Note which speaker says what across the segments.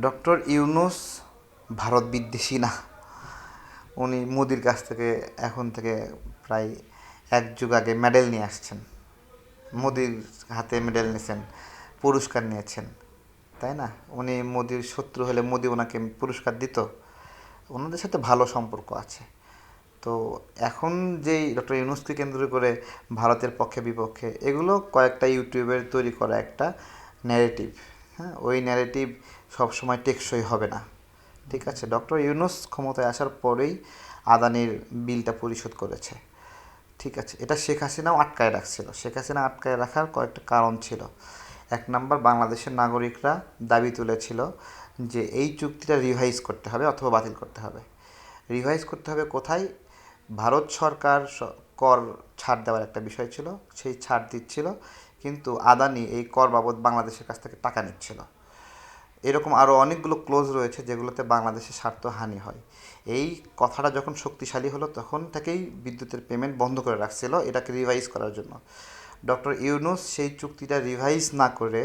Speaker 1: Doctor Yunus Bharat বিদ্বেষী না। উনি মোদির কাছ থেকে এখন থেকে প্রায় এক যুগ আগে মেডেল নিয়ে আসছেন। মোদির হাতে মেডেল নিয়েছেন, পুরস্কার নিয়েছেন। তাই না? উনি মোদির শত্রু হলে মোদি ওনাকে পুরস্কার দিত। ওনাদের সাথে ভালো সম্পর্ক আছে। তো এখন যেই ডক্টর ইউনুসকে কেন্দ্র করে ভারতের পক্ষে বিপক্ষে, এগুলো কয়েকটা ইউটিউবের তৈরি করা একটা ন্যারেটিভ হ্যাঁ ওই ন্যারেটিভ সবসময় টেকসই হবে না। ঠিক আছে? ডক্টর ইউনুস ক্ষমতায় আসার পরেই আদানির বিলটা পরিশোধ করেছে। ঠিক আছে? এটা শেখ হাসিনাও আটকায় রাখছিল। শেখ হাসিনা আটকায় রাখার কয়েকটা কারণ ছিল। এক নম্বর, বাংলাদেশের নাগরিকরা দাবি তুলেছিল যে এই চুক্তিটা রিভাইজ করতে হবে অথবা বাতিল করতে হবে। রিভাইজ করতে হবে কোথায়? ভারত সরকার কর ছাড় দেওয়ার একটা বিষয় ছিল। সেই ছাড় দিচ্ছিল, কিন্তু আদানি এই কর বাবদ বাংলাদেশের কাছ থেকে টাকা নিচ্ছিল। এরকম আরও অনেকগুলো ক্লোজ রয়েছে যেগুলোতে বাংলাদেশের স্বার্থ হানি হয়। এই কথাটা যখন শক্তিশালী হলো, তখন থেকেই বিদ্যুতের পেমেন্ট বন্ধ করে রাখছিল এটাকে রিভাইজ করার জন্য। ডক্টর ইউনুস সেই চুক্তিটা রিভাইজ না করে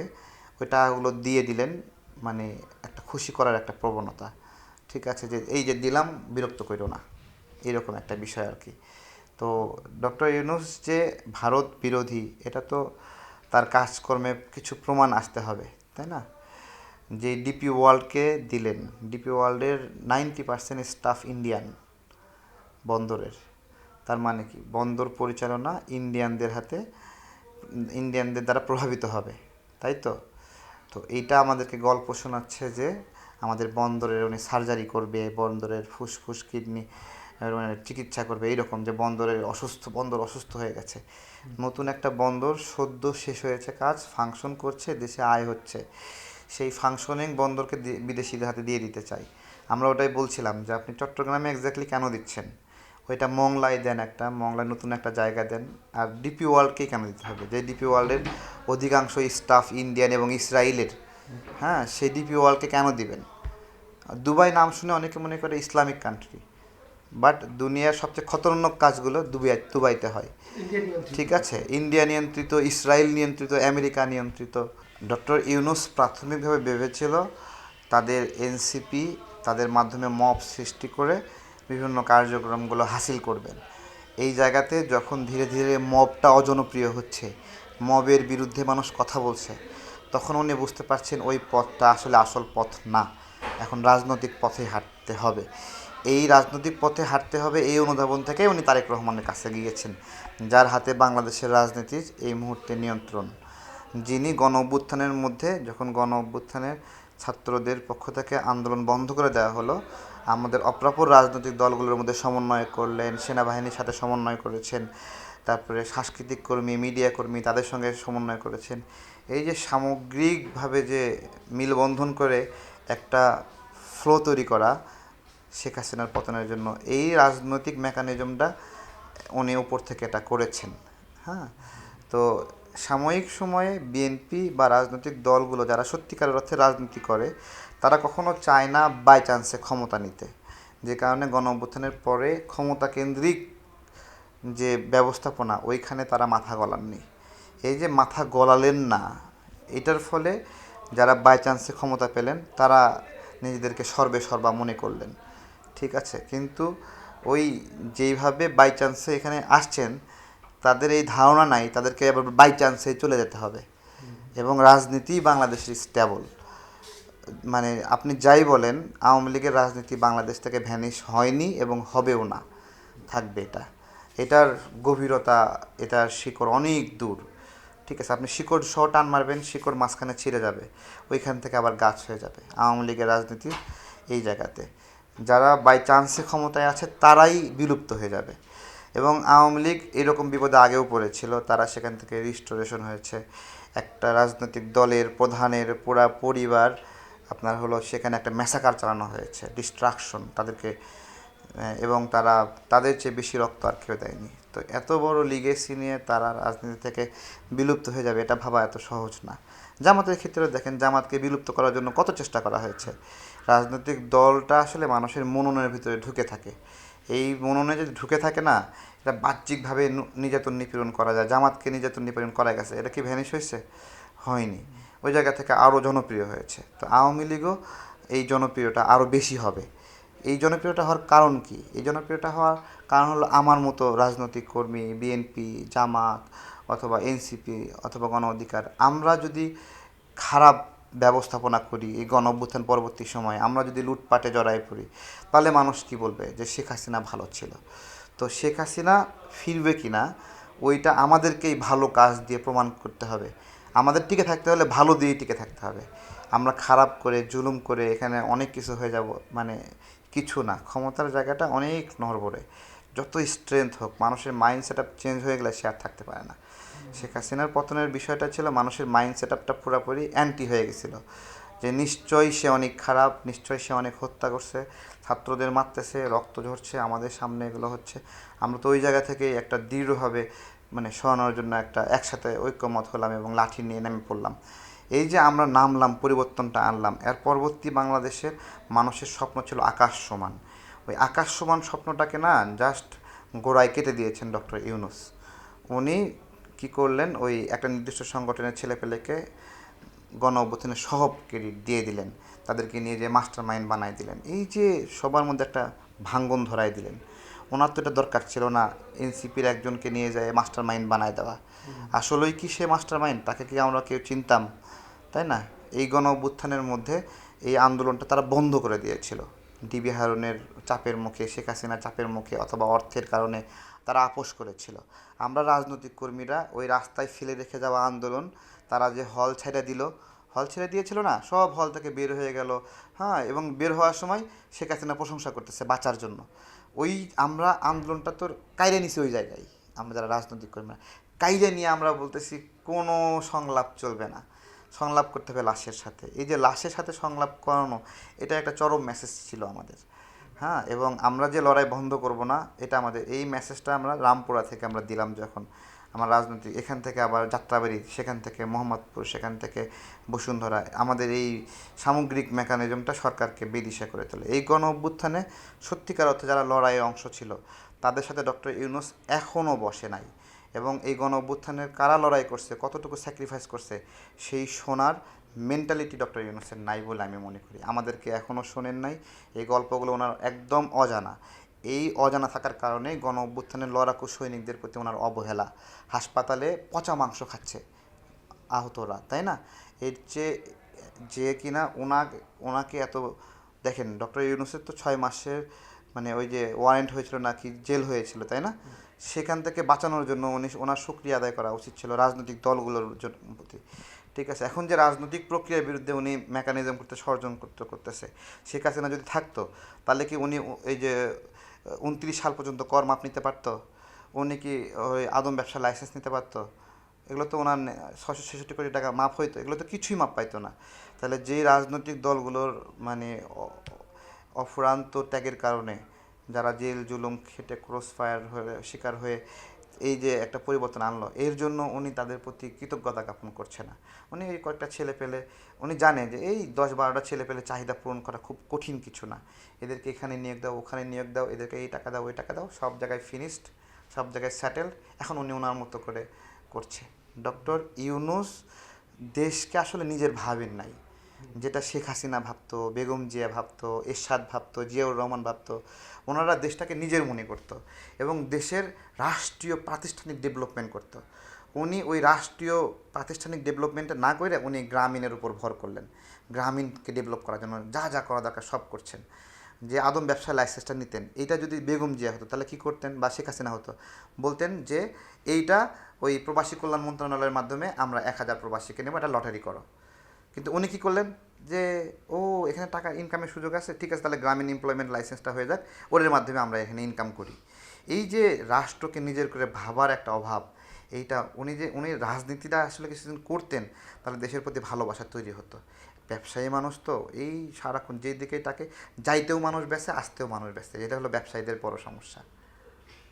Speaker 1: ওই টাকাগুলো দিয়ে দিলেন মানে একটা খুশি করার একটা প্রবণতা। ঠিক আছে, যে এই যে দিলাম, বিরক্ত করো না। এরকম একটা বিষয় আর কি। তো ডক্টর ইউনুস যে ভারত বিরোধী, এটা তো তার কাজকর্মে কিছু প্রমাণ আসতে হবে, তাই না? যে ডিপি ওয়ার্ল্ডকে দিলেন। ডিপি ওয়ার্ল্ডের নাইনটি পার্সেন্ট স্টাফ ইন্ডিয়ান বন্দরের। তার মানে কি? বন্দর পরিচালনা ইন্ডিয়ানদের হাতে ইন্ডিয়ানদের দ্বারা প্রভাবিত হবে। তাই তো? তো এইটা আমাদেরকে গল্প শোনাচ্ছে যে আমাদের বন্দরের উনি সার্জারি করবে বন্দরের ফুসফুস কিডনি মানে চিকিৎসা করবে এইরকম যে বন্দরের অসুস্থ বন্দর অসুস্থ হয়ে গেছে। নতুন একটা বন্দর সদ্য শেষ হয়েছে কাজ ফাংশন করছে দেশে আয় হচ্ছে। সেই ফাংশনিং বন্দরকে বিদেশিদের হাতে দিয়ে দিতে চাই। আমরা ওটাই বলছিলাম যে আপনি চট্টগ্রামে এক্স্যাক্টলি কেন দিচ্ছেন? ওইটা মংলায় দেন একটা মংলায় নতুন একটা জায়গা দেন। আর ডিপি ওয়ার্ল্ডকেই কেন দিতে হবে? যে ডিপি ওয়ার্ল্ডের অধিকাংশ স্টাফ ইন্ডিয়ান এবং ইসরায়েলের হ্যাঁ সেই ডিপি ওয়ার্ল্ডকে কেন দিবেন? দুবাই নাম শুনে অনেকে মনে করে ইসলামিক কান্ট্রি বাট দুনিয়ার সবচেয়ে খতরনাক কাজগুলো দুবাই দুবাইতে হয়। ঠিক আছে? ইন্ডিয়া নিয়ন্ত্রিত ইসরায়েল নিয়ন্ত্রিত আমেরিকা নিয়ন্ত্রিত। ডক্টর ইউনুস প্রাথমিকভাবে ভেবেছিল তাদের এনসিপি তাদের মাধ্যমে মব সৃষ্টি করে বিভিন্ন কার্যক্রমগুলো হাসিল করবেন। এই জায়গাতে যখন ধীরে ধীরে মবটা অজনপ্রিয় হচ্ছে, মবের বিরুদ্ধে মানুষ কথা বলছে, তখন উনি বুঝতে পারছেন ওই পথটা আসলে আসল পথ না। এখন রাজনৈতিক পথে হাঁটতে হবে। এই রাজনৈতিক পথে হাঁটতে হবে এই অনুধাবন থেকে উনি তারেক রহমানের কাছে গিয়েছেন, যার হাতে বাংলাদেশের রাজনীতির এই মুহূর্তে নিয়ন্ত্রণ। যিনি গণ অভ্যুত্থানের মধ্যে যখন গণ অভ্যুত্থানের ছাত্রদের পক্ষ থেকে আন্দোলন বন্ধ করে দেওয়া হলো, আমাদের অপ্রাপ্য রাজনৈতিক দলগুলোর মধ্যে সমন্বয় করলেন, সেনাবাহিনীর সাথে সমন্বয় করেছেন, তারপরে সাংস্কৃতিক কর্মী, মিডিয়া কর্মী তাদের সঙ্গে সমন্বয় করেছেন। এই যে সামগ্রিকভাবে যে মিলবন্ধন করে একটা ফ্লো তৈরি করা শেখ হাসিনার পতনের জন্য, এই রাজনৈতিক মেকানিজমটা উনি উপর থেকে এটা করেছেন। হ্যাঁ? তো সাময়িক সময়ে বিএনপি বা রাজনৈতিক দলগুলো যারা সত্যিকারের অর্থে রাজনীতি করে, তারা কখনো চায় না বাই চান্সে ক্ষমতা নিতে। যে কারণে গণ অভ্যুত্থানের পরে ক্ষমতা কেন্দ্রিক যে ব্যবস্থাপনা, ওইখানে তারা মাথা গলাননি। এই যে মাথা গলালেন না, এটার ফলে যারা বাই চান্সে ক্ষমতা পেলেন, তারা নিজেদেরকে সর্বে সর্বা মনে করলেন। ঠিক আছে, কিন্তু ওই যেইভাবে বাই চান্সে এখানে আসছেন তাদের এই ধারণা নাই, তাদেরকে বাই চান্সে চলে যেতে হবে। এবং রাজনীতি বাংলাদেশের স্ট্যাবল মানে আপনি যাই বলেন, আওয়ামী লীগের রাজনীতি বাংলাদেশ থেকে ভ্যানিশ হয়নি এবং হবেও না। থাকবে এটা। এটার গভীরতা, এটার শিকড় অনেক দূর। ঠিক আছে, আপনি শিকড় সহ টান মারবেন, শিকড় মাঝখানে ছিঁড়ে যাবে। ওইখান থেকে আবার গাছ হয়ে যাবে আওয়ামী লীগের রাজনীতি এই জায়গাতে। যারা বাই চান্সে ক্ষমতায় আছে, তারাই বিলুপ্ত হয়ে যাবে। এবং আওয়ামী লীগ এরকম বিপদে আগেও পড়েছিল। তারা সেখান থেকে রিস্টোরেশন হয়েছে। একটা রাজনৈতিক দলের প্রধানের পুরা পরিবার আপনার হলো সেখানে একটা ম্যাসাকার চালানো হয়েছে ডিস্ট্রাকশন তাদেরকে এবং তারা তাদের চেয়ে বেশি রক্ত আর কেউ দেয়নি। তো এত বড় লিগেসি নিয়ে তারা রাজনীতি থেকে বিলুপ্ত হয়ে যাবে এটা ভাবা এত সহজ না। জামাতের ক্ষেত্রে দেখেন জামাতকে বিলুপ্ত করার জন্য কত চেষ্টা করা হয়েছে। রাজনৈতিক দলটা আসলে মানুষের মননের ভিতরে ঢুকে থাকে। এই মননে যদি ঢুকে থাকে না, এটা বাহ্যিকভাবে নির্যাতন নিপীড়ন করা যায়, জামাতকে নির্যাতন নিপীড়ন করা গেছে, এটা কি ভ্যানিশ হয়েছে? হয়নি। ওই জায়গা থেকে আরও জনপ্রিয় হয়েছে। তো আওয়ামী লীগও এই জনপ্রিয়টা আরও বেশি হবে। এই জনপ্রিয়তা হওয়ার কারণ কি? এই জনপ্রিয়তা হওয়ার কারণ হলো আমার মতো রাজনৈতিক কর্মী, বিএনপি, জামাত অথবা এনসিপি অথবা গণ অধিকার আমরা যদি খারাপ ব্যবস্থাপনা করি, এই গণ অভ্যুত্থান পরবর্তী সময়ে আমরা যদি লুটপাটে জড়াই পড়ি, তাহলে মানুষ কি বলবে? যে শেখ হাসিনা ভালো ছিল। তো শেখ হাসিনা ফিরবে কি না, ওইটা আমাদেরকেই ভালো কাজ দিয়ে প্রমাণ করতে হবে। আমাদের টিকে থাকতে হলে ভালো দিয়ে টিকে থাকতে হবে। আমরা খারাপ করে, জুলুম করে এখানে অনেক কিছু হয়ে যাব মানে কিছু না। ক্ষমতার জায়গাটা অনেক নড়বড়ে। যত স্ট্রেংথ হোক, মানুষের মাইন্ড সেট চেঞ্জ হয়ে গেলে সে আর থাকতে পারে না। শেখ হাসিনার পতনের বিষয়টা ছিল মানুষের মাইন্ড সেট আপটা পুরোপুরি অ্যান্টি হয়ে গেছিল। যে নিশ্চয়ই সে অনেক খারাপ, নিশ্চয়ই সে অনেক হত্যা করছে, ছাত্রদের মারতেছে, রক্ত ঝরছে, আমাদের সামনে এগুলো হচ্ছে। আমরা তো ওই জায়গা থেকেই একটা দৃঢ়ভাবে মানে সরানোর জন্য একটা একসাথে ঐক্যমত হলাম এবং লাঠি নিয়ে নেমে পড়লাম। এই যে আমরা নামলাম, পরিবর্তনটা আনলাম, এর পরবর্তী বাংলাদেশের মানুষের স্বপ্ন ছিল আকাশ সমান। ওই আকাশ সমান স্বপ্নটাকে না জাস্ট গোড়ায় কেটে দিয়েছেন ডক্টর ইউনুস। উনি কি করলেন? ওই একটা নির্দিষ্ট সংগঠনের ছেলেপেলেকে গণ অভ্যুত্থানের সহ ক্রেডিট দিয়ে দিলেন। তাদেরকে নিয়ে যে মাস্টার মাইন্ড বানাই দিলেন। এই যে সবার মধ্যে একটা ভাঙ্গন ধরাই দিলেন। ওনার তো এটা দরকার ছিল না। এনসিপির একজনকে নিয়ে যায় মাস্টার মাইন্ড বানায় দেওয়া। আসলেই কি সে মাস্টার মাইন্ড তাকে কি আমরা কেউ চিনতাম? তাই না? এই গণ অভ্যুত্থানের মধ্যে এই আন্দোলনটা তারা বন্ধ করে দিয়েছিল। ডিবি হারুনের চাপের মুখে শেখ হাসিনা চাপের মুখে অথবা অর্থের কারণে তারা আপোষ করেছিল। আমরা রাজনৈতিক কর্মীরা ওই রাস্তায় ফেলে রেখে যাওয়া আন্দোলন তারা যে হল ছেড়ে দিল, হল ছেড়ে দিয়েছিল না, সব হল থেকে বের হয়ে গেল। হ্যাঁ এবং বের হওয়ার সময় শেখ হাসিনা প্রশংসা করতেছে বাঁচার জন্য। ওই আমরা আন্দোলনটা তোর কাইরে নিছি ওই জায়গায়। আমরা যারা রাজনৈতিক কর্মীরা কাইরে নিয়ে আমরা বলতেছি কোনো সংলাপ চলবে না। সংলাপ করতে হবে লাশের সাথে। এই যে লাশের সাথে সংলাপ করানো, এটা একটা চরম মেসেজ ছিল আমাদের। হ্যাঁ এবং আমরা যে লড়াই বন্ধ করব না, এটা আমাদের, এই মেসেজটা আমরা রামপুরা থেকে আমরা দিলাম যখন আমার রাজনৈতিক এখান থেকে আবার যাত্রাবাড়ি, সেখান থেকে মোহাম্মদপুর, সেখান থেকে বসুন্ধরা, আমাদের এই সামগ্রিক মেকানিজমটা সরকারকে বেদিশা করে তোলে। এই গণ অভ্যুত্থানে সত্যিকার অর্থে যারা লড়াইয়ের অংশ ছিল, তাদের সাথে ডক্টর ইউনুস এখনও বসে নাই। এবং এই গণ অভ্যুত্থানের কারা লড়াই করছে, কতটুকু স্যাক্রিফাইস করছে, সেই শোনার মেন্টালিটি ডক্টর ইউনুসের নাই বলে আমি মনে করি। আমাদেরকে এখনও শোনেন নাই, এই গল্পগুলো ওনার একদম অজানা। এই অজানা থাকার কারণে গণ অভ্যুত্থানের লড়াকু সৈনিকদের প্রতি ওনার অবহেলা। হাসপাতালে পচা মাংস খাচ্ছে আহতরা, তাই না? এর চেয়ে যে কিনা ওনাকে ওনাকে এত, দেখেন ডক্টর ইউনুসের তো ছয় মাসের মানে ওই যে ওয়ারেন্ট হয়েছিল নাকি জেল হয়েছিল, তাই না? সেখান থেকে বাঁচানোর জন্য উনি, ওনার সুক্রিয়া আদায় করা উচিত ছিল রাজনৈতিক দলগুলোর প্রতি। ঠিক আছে, এখন যে রাজনৈতিক প্রক্রিয়ার বিরুদ্ধে উনি মেকানিজম করতে, ষড়যন্ত্র করতে, করতেছে, শেখ হাসিনা যদি থাকতো, তাহলে কি উনি এই যে উনত্রিশ সাল পর্যন্ত কর মাপ নিতে পারতো? উনি কি ওই আদম ব্যবসা লাইসেন্স নিতে পারতো? এগুলো তো ওনার ছশো ছেষট্টি কোটি টাকা মাপ হইতো, এগুলো তো কিছুই মাপ পাইতো না। তাহলে যে রাজনৈতিক দলগুলোর মানে অফুরান্ত ত্যাগের কারণে, যারা জেল, জুলুম, খেটে ক্রস ফায়ার হয়ে, শিকার হয়ে এই যে একটা পরিবর্তন আনলো, এর জন্য উনি তাদের প্রতি কৃতজ্ঞতা জ্ঞাপন করছে না। উনি এই কয়েকটা ছেলে পেলে, উনি জানে যে এই দশ বারোটা ছেলে পেলে চাহিদা পূরণ করা খুব কঠিন কিছু না। এদেরকে এখানে নিয়োগ দাও, ওখানে নিয়োগ দাও, এদেরকে এই টাকা দাও, ওই টাকা দাও, সব জায়গায় ফিনিশড সব জায়গায় সেটেলড এখন উনি ওনার মতো করে করছে। ডক্টর ইউনুস দেশকে আসলে নিজের ভাবেন নাই। যেটা শেখ হাসিনা ভাবতো, বেগম জিয়া ভাবতো, এরশাদ ভাবতো, জিয়াউর রহমান ভাবতো, ওনারা দেশটাকে নিজের মনে করতো এবং দেশের রাষ্ট্রীয় প্রাতিষ্ঠানিক ডেভেলপমেন্ট করতো। উনি ওই রাষ্ট্রীয় প্রাতিষ্ঠানিক ডেভেলপমেন্টটা না করে উনি গ্রামীণের উপর ভর করলেন। গ্রামীণকে ডেভেলপ করার জন্য যা যা করা দরকার সব করছেন। যে আদম ব্যবসা লাইসেন্সটা নিতেন, এইটা যদি বেগম জিয়া হতো তাহলে কী করতেন বা শেখ হাসিনা হতো? বলতেন যে, এইটা ওই প্রবাসী কল্যাণ মন্ত্রণালয়ের মাধ্যমে আমরা এক হাজার প্রবাসীকে নেব, এটা লটারি করো। কিন্তু উনি কী করলেন? যে, ও, এখানে টাকা ইনকামের সুযোগ আছে, ঠিক আছে, তাহলে গ্রামীণ এমপ্লয়মেন্ট লাইসেন্সটা হয়ে যাক, ওদের মাধ্যমে আমরা এখানে ইনকাম করি। এই যে রাষ্ট্রকে নিজের করে ভাবার একটা অভাব, এইটা উনি যে, উনি রাজনীতিটা আসলে কিছুদিন করতেন, তাহলে দেশের প্রতি ভালোবাসা তৈরি হতো। ব্যবসায়ী মানুষ তো, এই সারাক্ষণ যেই দিকে তাকে, যাইতেও মানুষ বেসে আসতেও মানুষ বেসে এটা হলো ব্যবসায়ীদের বড় সমস্যা।